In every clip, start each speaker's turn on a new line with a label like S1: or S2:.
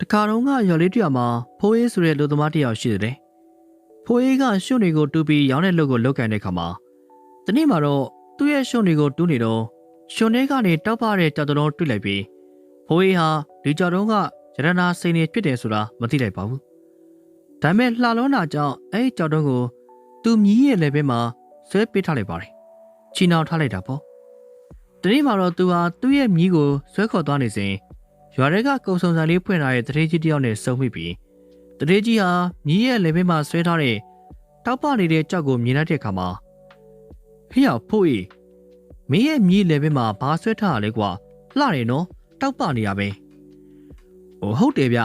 S1: တခါတော့ကရွာလေးတစ်ရွာမှာဖိုးအေးဆိုတဲ့လူသမားတစ်ယောက်ရှိတယ်။ဖိုးအေးကရွှွန်တွေကိုတူပြီးရောင်းတဲ့လုပ်ကိုလုပ်ကန်တဲ့ခါမှာတနေ့မှာတော့သူ့ရဲ့ရွှွန်တွေကိုတူးနေတော့ရွှွန်တွေကနေတောက်ပတဲ့ကြောက်တုံးတွေ့လိုက်ပြီးဖိုးအေးဟာဒီကြောက်တုံးကရတနာစိန်နေဖြစ်တယ်ဆိုတာမသိလိုက်ပါဘူး။ဒါပေမဲ့လှလုံးနာကြောင့်အဲ့ဒီကြောက်တုံးကိုသူမြည်ရဲ့လက်ဘက်မှာဆွဲပေးထားလိုက်ပါတယ်။ချီနှောင်ထားလိုက်တာပေါ့။တနေ့မှာတော့သူဟာသူ့ရဲ့မြည်ကိုဆွဲခေါ်သွားနေစဉ် ရွာတွေကကုံစုံစံလေးဖွင့်ထားတဲ့တရေကြီးတယောက်နဲ့စုံမိပြီးတရေကြီးဟာမြည်ရဲ့လေဘင်းမှာဆွဲထားတဲ့တောက်ပနေတဲ့ကြောက်ကိုမြင်လိုက်တဲ့အခါမှာဟေ့ရဖို့ဤမင်းရဲ့မြည်လေဘင်းမှာဘာဆွဲထားရလဲကွာလှတယ်နော်တောက်ပနေရပဲဟိုဟုတ်တယ်ဗျ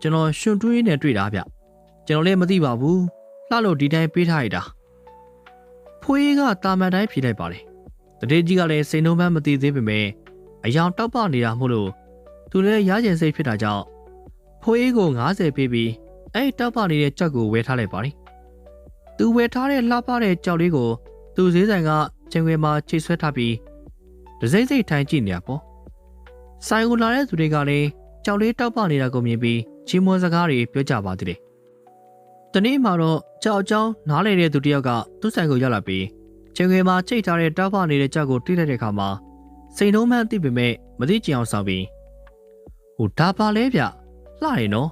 S1: ကျွန်တော်ရှင်တွင်းနဲ့တွေ့တာဗျကျွန်တော်လည်းမသိပါဘူးလှလို့ဒီတိုင်းပေးထားရတာဖိုးကြီးကတာမန်တိုင်းဖြေလိုက်ပါတယ်တရေကြီးကလည်းစိန်နှုံးမှန်းမသိသေးပေမဲ့အယောင်တောက်ပနေတာမို့လို့ သူလည်းရကျင်စိတ်ဖြစ်တာကြောင့်ဖိုးအေးကို90ပေးပြီးအဲ့တောက်ပနေတဲ့ကြောက်ကိုဝယ်ထားလိုက်ပါလိ။သူဝယ်ထားတဲ့လှပတဲ့ကြောက်လေးကို သူဈေးဆိုင်ကချိန်ခွေမှာချိတ်ဆွဲထားပြီးဒစိမ့်စိတ်ထိုင်ကြည့်နေတာပေါ့။ဆိုင်ကိုလာတဲ့သူတွေကလည်းကြောက်လေးတောက်ပနေတာကိုမြင်ပြီးချီးမွမ်းစကားတွေပြောကြပါသေးတယ်။တနေ့မှာတော့ကြောက်အကြောင်းနားလေတဲ့သူတစ်ယောက်ကသူ့ဆိုင်ကိုရောက်လာပြီးချိန်ခွေမှာချိတ်ထားတဲ့တောက်ပနေတဲ့ကြောက်ကိုတွေ့လိုက်တဲ့အခါမှာစိန်နှုံးမှန်းသိပေမဲ့မသိကြအောင်ဆောင်ပြီး ဟိုဒါပါလဲဗျလှတယ်နော်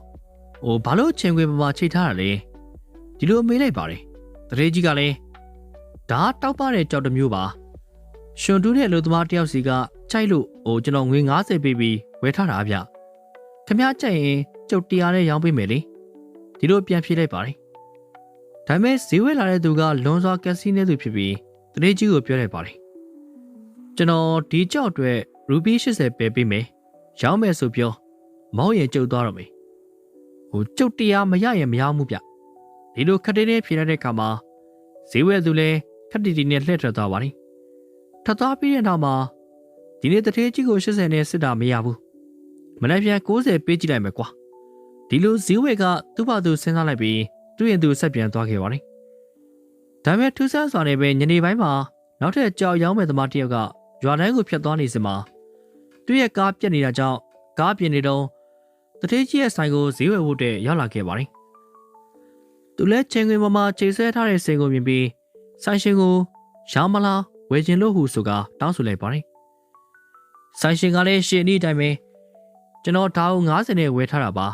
S1: ဟိုဘာလို့ချင်းခွေပမာချိတ်ထားတာလဲဒီလိုမေးလိုက်ပါတယ်တရေကြီးကလည်းဒါတောက်ပတဲ့ကြောက်တစ်မျိုးပါရှင်တူးတဲ့လူသမားတယောက်စီကခြိုက်လို့ဟိုကျွန်တော်ငွေ90ပေးပြီးဝယ်ထားတာဗျခမကြိုက်ရင်ကျုပ်တရားနဲ့ရောင်းပေးမယ်လေဒီလိုပြန်ဖြေလိုက်ပါတယ်ဒါပေမဲ့ဈေးဝယ်လာတဲ့သူကလွန်စွာကက်စီနေသူဖြစ်ပြီးတရေကြီးကိုပြောလိုက်ပါတယ်ကျွန်တော်ဒီကြောက်အတွက်ရူပီ80ပဲပေးမယ် ရောင်းမယ်ဆိုပြောမောင်းရင်ကျုပ်သွားတော့မယ်ဟိုကျုပ်တရားမရရင်မရမှုဗျဒီလိုခက်တဲတဲဖြေရတဲ့ခါမှာဈေးဝယ်သူလဲခက်တီတီနဲ့လှည့်ထွက်သွားပါလိထပ်သွားပြီးတဲ့နောက်မှာဒီနေ့တထေးကြီးကို80နဲ့စစ်တာမရဘူးမနေ့ပြန်90ပေးကြည့်လိုက်မယ်ကွာဒီလိုဈေးဝယ်ကသူ့ဘာသူစဉ်းစားလိုက်ပြီးသူ့ရင်သူဆက်ပြန်သွားခဲ့ပါလိဒါပေမဲ့ထူးဆန်းစွာနဲ့ပဲညနေပိုင်းမှာနောက်ထပ်ကြောက်ရောင်းမဲ့သမားတစ်ယောက်ကရွာတိုင်းကိုဖြတ်သွားနေစမှာ သူ့ရဲ့ကားပြက်နေတာကြောင့်ကားပြင်းနေတော့တထေးကြီးရဲ့ဆိုင်ကိုဈေးဝယ်ဖို့တဲ့ရောက်လာခဲ့ပါတယ်။သူလည်းချင်းခွင်ပေါ်မှာခြေဆွဲထားတဲ့စိန်ကိုမြင်ပြီးဆိုင်ရှင်ကိုရောင်းမလားဝယ်ခြင်းလို့ဟုဆိုကတောင်းဆိုလိုက်ပါတယ်။ဆိုင်ရှင်ကလည်းရှင်ဤအတိုင်းပဲကျွန်တော်ဒါကို90နဲ့ဝယ်ထားတာပါ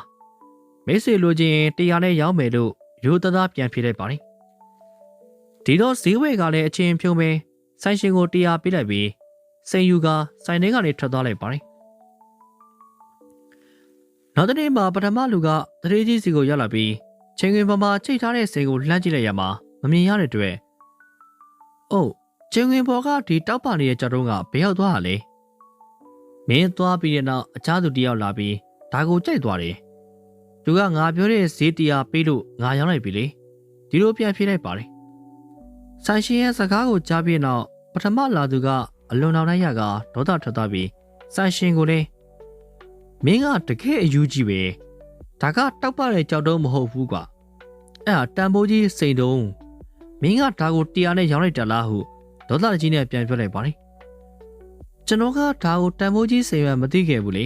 S1: ။မိတ်ဆွေလိုချင်ရင်100နဲ့ရောင်းမယ်လို့ရိုးသားသားပြန်ဖြေလိုက်ပါတယ်။ဒီတော့ဈေးဝယ်ကလည်းအချင်းဖြုံးပဲဆိုင်ရှင်ကို100ပေးလိုက်ပြီး စိန်ယူကဆိုင်ထဲကနေထွက်သွားလိုက်ပါတယ်။နောက်တနေ့မှာပထမလူကတရေကြီးစီကိုရောက်လာပြီးချင်းခွင်ပေါ်မှာချိတ်ထားတဲ့စိန်ကိုလှမ်းကြည့်လိုက်ရမှာမမြင်ရတဲ့အတွက်။အိုးချင်းခွင်ပေါ်ကဒီတောက်ပနေတဲ့ကြောက်တုံးကဘယ်ရောက်သွားတာလဲ။မင်းသွားပြီးတဲ့နောက်အခြားသူတယောက်လာပြီးဒါကိုကြိုက်သွားတယ်။သူကငါပြောတဲ့ဈေးတရားပေးလို့ငါရောက်လိုက်ပြီလေ။ဒီလိုပြန်ဖြေလိုက်ပါတယ်။ဆိုင်ရှင်ရဲ့စကားကိုကြားပြီးနောက်ပထမလာသူက အလွန်တော်တိုင်းရကဒေါသထွက်သွားပြီးဆိုင်ရှင်ကိုလည်းမင်းကတကယ်အယူကြီးပဲဒါကတောက်ပတဲ့ကြောက်တုံးမဟုတ်ဘူးကွာအဲ့ဟာတန်ဖိုးကြီးစိန်တုံးမင်းကဒါကိုတရားနဲ့ရောင်းလိုက်တာလားဟုဒေါသကြီးနဲ့ပြန်ပြောလိုက်ပါတယ်ကျွန်တော်ကဒါကိုတန်ဖိုးကြီးစိန်မှမသိခဲ့ဘူးလေ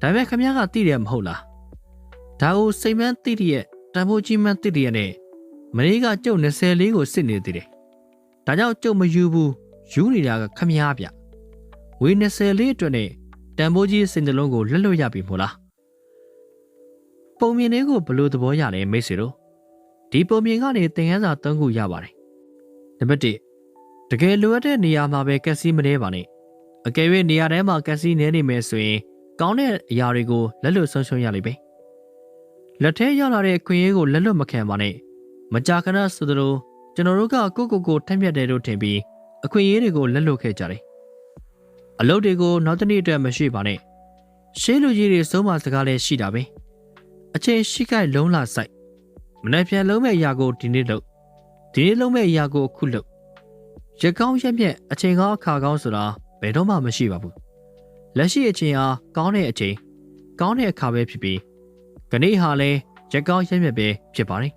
S1: ဒါပေမဲ့ခမည်းကသိတယ်မဟုတ်လားဒါကိုစိန်မှန်းသိတဲ့တန်ဖိုးကြီးမှန်းသိတဲ့နဲ့မလေးကကျုပ်20လေးကိုစစ်နေသေးတယ်ဒါကြောင့်ကျုပ်မယူဘူး ယူနေတာကခမည်းဗျဝေ20လေးအတွက်နဲ့တန်ဖိုးကြီးစင်တလုံးကိုလွတ်လွတ်ရပြီမို့လားပုံမြင်လေးကိုဘလို့သဘောရလဲမိတ်ဆွေတို့ဒီပုံမြင်ကနေသင်ခန်းစာ၃ခုရပါတယ်နံပါတ်1တကယ်လိုအပ်တဲ့နေရာမှာပဲကက်စီမနေပါနဲ့အကယ်၍နေရာထဲမှာကက်စီနေနေမယ်ဆိုရင်ကောင်းတဲ့အရာတွေကိုလက်လွတ်ဆုံးရှုံးရလိမ့်မယ်လက်ထဲရောက်လာတဲ့အခွင့်အရေးကိုလက်လွတ်မခံပါနဲ့မကြာခဏဆိုသလိုကျွန်တော်တို့ကကိုကိုကိုထက်မြက်တယ်လို့ထင်ပြီး အခွင့်အရေးတွေကိုလက်လွတ်ခဲ့ကြတယ်အလုပ်တွေကိုနောက်တနေ့အတွက်မရှိပါနဲ့ရှေးလူကြီးတွေစိုးမစကားလည်းရှိတာပဲအချိန်ရှိခိုက်လုံးလာဆိုင်မနေ့ပြန်လုံးမဲ့အရာကိုဒီနေ့လုပ်ဒီနေ့လုံးမဲ့အရာကိုအခုလုပ်ရကောင်းရက်မြက်အချိန်ကောင်းအခါကောင်းဆိုတာဘယ်တော့မှမရှိပါဘူးလက်ရှိအချိန်ဟာကောင်းတဲ့အချိန်ကောင်းတဲ့အခါပဲဖြစ်ပြီးခဏဟာလည်းရက်ကောင်းရက်မြက်ပဲဖြစ်ပါတယ်